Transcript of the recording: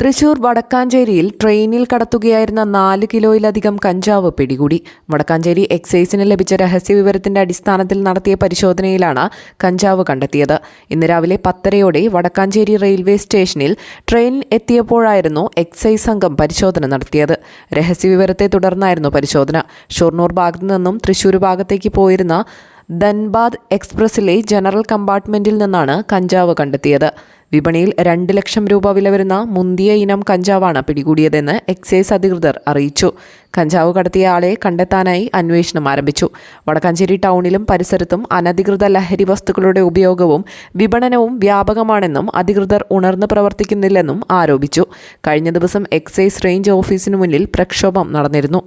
തൃശൂർ വടക്കാഞ്ചേരിയിൽ ട്രെയിനിൽ കടത്തുകയായിരുന്ന നാല് കിലോയിലധികം കഞ്ചാവ് പിടികൂടി. വടക്കാഞ്ചേരി എക്സൈസിന് ലഭിച്ച രഹസ്യവിവരത്തിന്റെ അടിസ്ഥാനത്തിൽ നടത്തിയ പരിശോധനയിലാണ് കഞ്ചാവ് കണ്ടെത്തിയത്. ഇന്ന് രാവിലെ പത്തരയോടെ വടക്കാഞ്ചേരി റെയിൽവേ സ്റ്റേഷനിൽ ട്രെയിൻ എത്തിയപ്പോഴായിരുന്നു എക്സൈസ് സംഘം പരിശോധന നടത്തിയത്. രഹസ്യവിവരത്തെ തുടർന്നായിരുന്നു പരിശോധന. ഷൊർണൂർ ഭാഗത്തു നിന്നും തൃശൂർ ഭാഗത്തേക്ക് പോയിരുന്ന ധൻബാദ് എക്സ്പ്രസിലെ ജനറൽ കമ്പാർട്ട്മെന്റിൽ നിന്നാണ് കഞ്ചാവ് കണ്ടെത്തിയത്. വിപണിയിൽ രണ്ട് ലക്ഷം രൂപ വില വരുന്ന മുന്തിയ ഇനം കഞ്ചാവാണ് പിടികൂടിയതെന്ന് എക്സൈസ് അധികൃതർ അറിയിച്ചു. കഞ്ചാവ് കടത്തിയ ആളെ കണ്ടെത്താനായി അന്വേഷണം ആരംഭിച്ചു. വടക്കാഞ്ചേരി ടൗണിലും പരിസരത്തും അനധികൃത ലഹരി വസ്തുക്കളുടെ ഉപയോഗവും വിപണനവും വ്യാപകമാണെന്നും അധികൃതർ ഉണർന്നു പ്രവർത്തിക്കുന്നില്ലെന്നും ആരോപിച്ചു. കഴിഞ്ഞ ദിവസം എക്സൈസ് റേഞ്ച് ഓഫീസിനു മുന്നിൽ പ്രക്ഷോഭം നടന്നിരുന്നു.